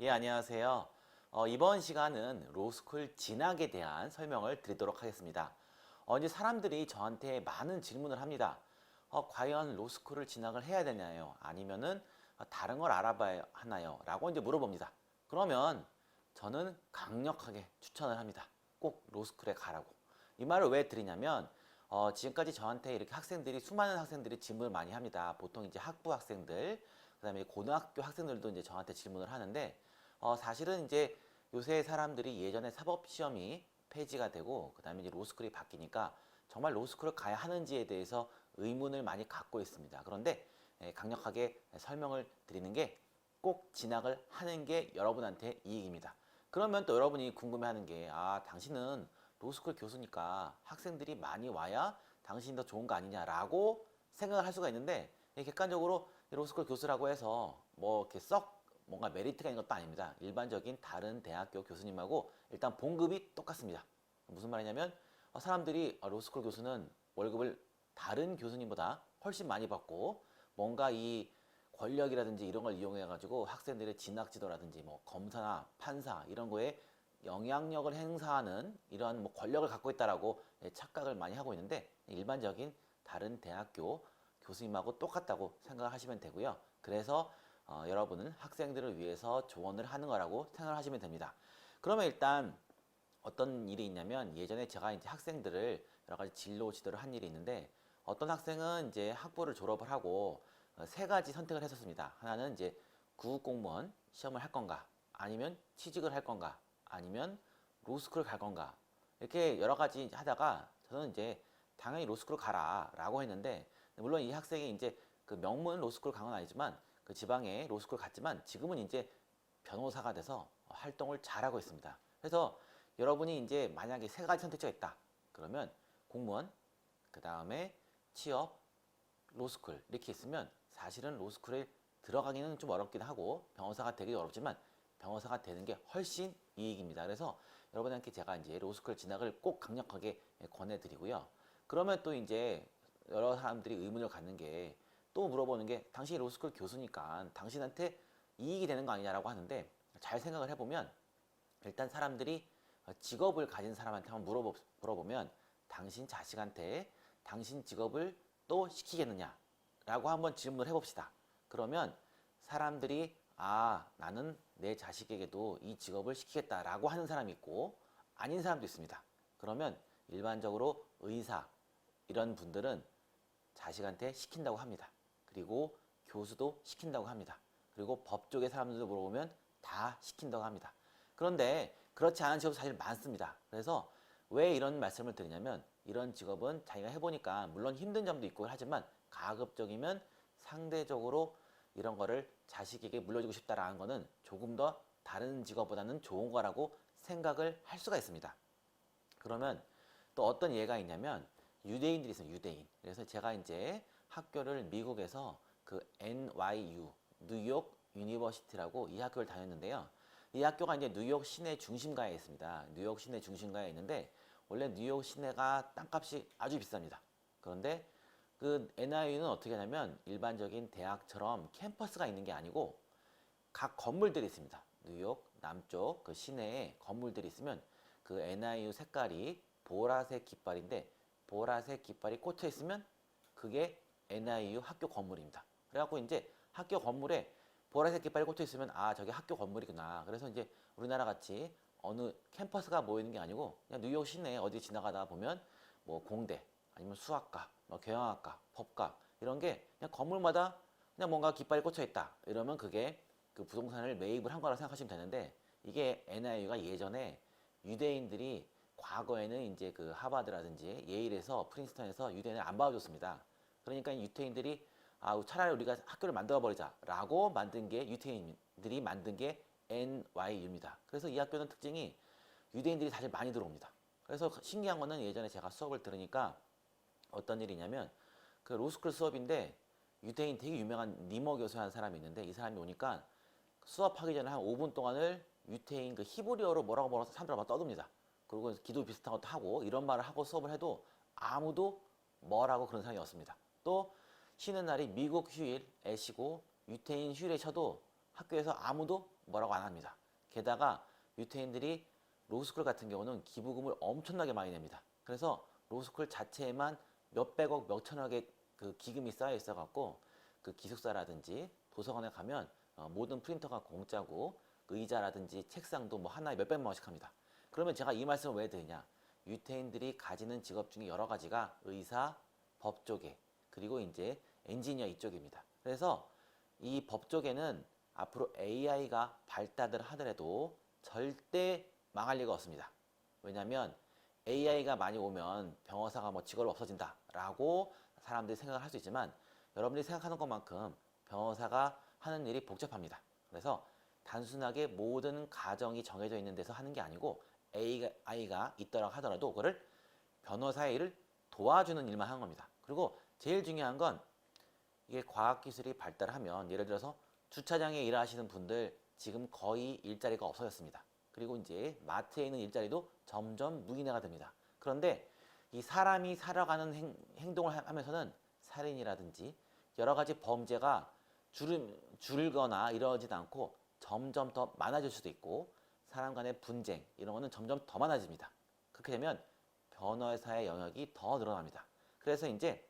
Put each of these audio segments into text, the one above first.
예, 안녕하세요. 어, 이번 시간은 로스쿨 진학에 대한 설명을 드리도록 하겠습니다. 어, 이제 사람들이 저한테 많은 질문을 합니다. 어, 과연 로스쿨을 진학을 해야 되나요? 아니면은 어, 다른 걸 알아봐야 하나요? 라고 이제 물어봅니다. 그러면 저는 강력하게 추천을 합니다. 꼭 로스쿨에 가라고. 이 말을 왜 드리냐면 어, 지금까지 저한테 이렇게 학생들이 수많은 학생들이 질문을 많이 합니다. 보통 이제 학부 학생들, 그다음에 고등학교 학생들도 이제 저한테 질문을 하는데 어, 사실은 이제 요새 사람들이 예전에 사법 시험이 폐지가 되고 그다음에 이제 로스쿨이 바뀌니까 정말 로스쿨을 가야 하는지에 대해서 의문을 많이 갖고 있습니다. 그런데 예, 강력하게 설명을 드리는 게 꼭 진학을 하는 게 여러분한테 이익입니다. 그러면 또 여러분이 궁금해하는 게 아 당신은 로스쿨 교수니까 학생들이 많이 와야 당신이 더 좋은 거 아니냐라고 생각을 할 수가 있는데 이 객관적으로 이 로스쿨 교수라고 해서 뭐 이렇게 썩 뭔가 메리트가 있는 것도 아닙니다. 일반적인 다른 대학교 교수님하고 일단 봉급이 똑같습니다. 무슨 말이냐면 어, 사람들이 아, 로스쿨 교수는 월급을 다른 교수님보다 훨씬 많이 받고 뭔가 이 권력이라든지 이런 걸 이용해 가지고 학생들의 진학 지도라든지 뭐 검사나 판사 이런 거에 영향력을 행사하는 이런 뭐 권력을 갖고 있다라고 예, 착각을 많이 하고 있는데 일반적인 다른 대학교 교수님하고 똑같다고 생각을 하시면 되고요. 그래서 어, 여러분은 학생들을 위해서 조언을 하는 거라고 생각을 하시면 됩니다. 그러면 일단 어떤 일이 있냐면 예전에 제가 이제 학생들을 여러 가지 진로 지도를 한 일이 있는데 어떤 학생은 이제 학부를 졸업을 하고 어, 세 가지 선택을 했었습니다. 하나는 이제 구급 공무원 시험을 할 건가, 아니면 취직을 할 건가, 아니면 로스쿨을 갈 건가 이렇게 여러 가지 하다가 저는 이제 당연히 로스쿨을 가라 라고 했는데 물론 이 학생이 이제 그 명문 로스쿨 간건 아니지만 그 지방에 로스쿨 갔지만 지금은 이제 변호사가 돼서 활동을 잘하고 있습니다. 그래서 여러분이 이제 만약에 세 가지 선택지가 있다. 그러면 공무원, 그 다음에 취업, 로스쿨 이렇게 있으면 사실은 로스쿨에 들어가기는 좀 어렵긴 하고 변호사가 되기도 어렵지만 변호사가 되는 게 훨씬 이익입니다. 그래서 여러분한테 제가 이제 로스쿨 진학을 꼭 강력하게 권해드리고요. 그러면 또 이제 여러 사람들이 의문을 갖는 게 또 물어보는 게 당신이 로스쿨 교수니까 당신한테 이익이 되는 거 아니냐라고 하는데 잘 생각을 해보면 일단 사람들이 직업을 가진 사람한테 한번 물어보, 물어보면 당신 자식한테 당신 직업을 또 시키겠느냐 라고 한번 질문을 해봅시다. 그러면 사람들이 아 나는 내 자식에게도 이 직업을 시키겠다 라고 하는 사람이 있고 아닌 사람도 있습니다. 그러면 일반적으로 의사 이런 분들은 자식한테 시킨다고 합니다. 그리고 교수도 시킨다고 합니다. 그리고 법 쪽의 사람들도 물어보면 다 시킨다고 합니다. 그런데 그렇지 않은 직업도 사실 많습니다. 그래서 왜 이런 말씀을 드리냐면 이런 직업은 자기가 해보니까 물론 힘든 점도 있고 하지만 가급적이면 상대적으로 이런 거를 자식에게 물려주고 싶다라는 거는 조금 더 다른 직업보다는 좋은 거라고 생각을 할 수가 있습니다. 그러면 또 어떤 예가 있냐면 유대인들이 있어요. 유대인. 그래서 제가 이제 학교를 미국에서 그 NYU 뉴욕 유니버시티라고 이 학교를 다녔는데요. 이 학교가 이제 뉴욕 시내 중심가에 있습니다. 뉴욕 시내 중심가에 있는데 원래 뉴욕 시내가 땅값이 아주 비쌉니다. 그런데 그 NIU는 어떻게 하냐면 일반적인 대학처럼 캠퍼스가 있는 게 아니고 각 건물들이 있습니다. 뉴욕 남쪽 그 시내에 건물들이 있으면 그 NIU 색깔이 보라색 깃발인데 보라색 깃발이 꽂혀 있으면 그게 NIU 학교 건물입니다. 그래갖고 이제 학교 건물에 보라색 깃발이 꽂혀 있으면 아 저게 학교 건물이구나. 그래서 이제 우리나라 같이 어느 캠퍼스가 모이는 게 아니고 그냥 뉴욕 시내 어디 지나가다 보면 뭐 공대 아니면 수학과, 뭐 경영학과, 법과 이런 게 그냥 건물마다 그냥 뭔가 깃발이 꽂혀 있다. 이러면 그게 그 부동산을 매입을 한 거라 생각하시면 되는데 이게 NIU가 예전에 유대인들이 과거에는 이제 그 하버드라든지 예일에서 프린스턴에서 유대인을 안 받아줬습니다. 그러니까 유태인들이 아 차라리 우리가 학교를 만들어 버리자라고 만든 게 유태인들이 만든 게 NYU입니다. 그래서 이 학교는 특징이 유대인들이 사실 많이 들어옵니다. 그래서 신기한 거는 예전에 제가 수업을 들으니까 어떤 일이냐면 그 로스쿨 수업인데 유대인 되게 유명한 니머 교수라는 사람이 있는데 이 사람이 오니까 수업하기 전에 한 5분 동안을 유태인 그 히브리어로 뭐라고 뭐라고 사람들 막 떠듭니다. 그리고 기도 비슷한 것도 하고 이런 말을 하고 수업을 해도 아무도 뭐라고 그런 사람이 없습니다. 또 쉬는 날이 미국 휴일에 쉬고 유태인 휴일에 쳐도 학교에서 아무도 뭐라고 안 합니다. 게다가 유태인들이 로스쿨 같은 경우는 기부금을 엄청나게 많이 냅니다. 그래서 로스쿨 자체에만 몇백억, 몇천억의 그 기금이 쌓여 있어 갖고 그 기숙사라든지 도서관에 가면 어, 모든 프린터가 공짜고 의자라든지 책상도 뭐 하나에 몇백만 원씩 합니다. 그러면 제가 이 말씀을 왜 드리냐? 유태인들이 가지는 직업 중에 여러 가지가 의사, 법조계, 그리고 이제 엔지니어 이쪽입니다. 그래서 이 법조계는 앞으로 AI가 발달을 하더라도 절대 망할 리가 없습니다. 왜냐하면 AI가 많이 오면 변호사가 뭐 직업이 없어진다라고 사람들이 생각을 할 수 있지만 여러분들이 생각하는 것만큼 변호사가 하는 일이 복잡합니다. 그래서 단순하게 모든 가정이 정해져 있는 데서 하는 게 아니고 AI가 있더라 하더라도 그거를 변호사의 일을 도와주는 일만 하는 겁니다. 그리고 제일 중요한 건 이게 과학기술이 발달하면 예를 들어서 주차장에 일하시는 분들 지금 거의 일자리가 없어졌습니다. 그리고 이제 마트에 있는 일자리도 점점 무인화가 됩니다. 그런데 이 사람이 살아가는 행, 행동을 하- 하면서는 살인이라든지 여러 가지 범죄가 줄, 줄거나 이러진 않고 점점 더 많아질 수도 있고 사람 간의 분쟁 이런 거는 점점 더 많아집니다. 그렇게 되면 변호사의 영역이 더 늘어납니다. 그래서 이제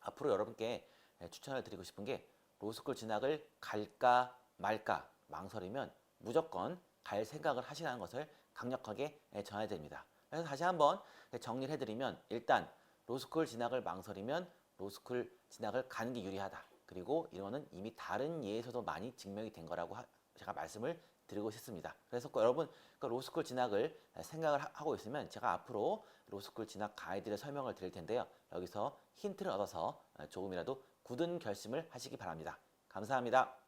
앞으로 여러분께 추천을 드리고 싶은 게 로스쿨 진학을 갈까 말까 망설이면 무조건 갈 생각을 하시라는 것을 강력하게 전해야 됩니다. 그래서 다시 한번 정리를 해드리면 일단 로스쿨 진학을 망설이면 로스쿨 진학을 가는 게 유리하다. 그리고 이거는 이미 다른 예에서도 많이 증명이 된 거라고 하- 제가 말씀을 드리고 싶습니다. 그래서 꼭 여러분 그 로스쿨 진학을 생각을 하- 하고 있으면 제가 앞으로 로스쿨 진학 가이드를 설명을 드릴 텐데요. 여기서 힌트를 얻어서 조금이라도 굳은 결심을 하시기 바랍니다. 감사합니다.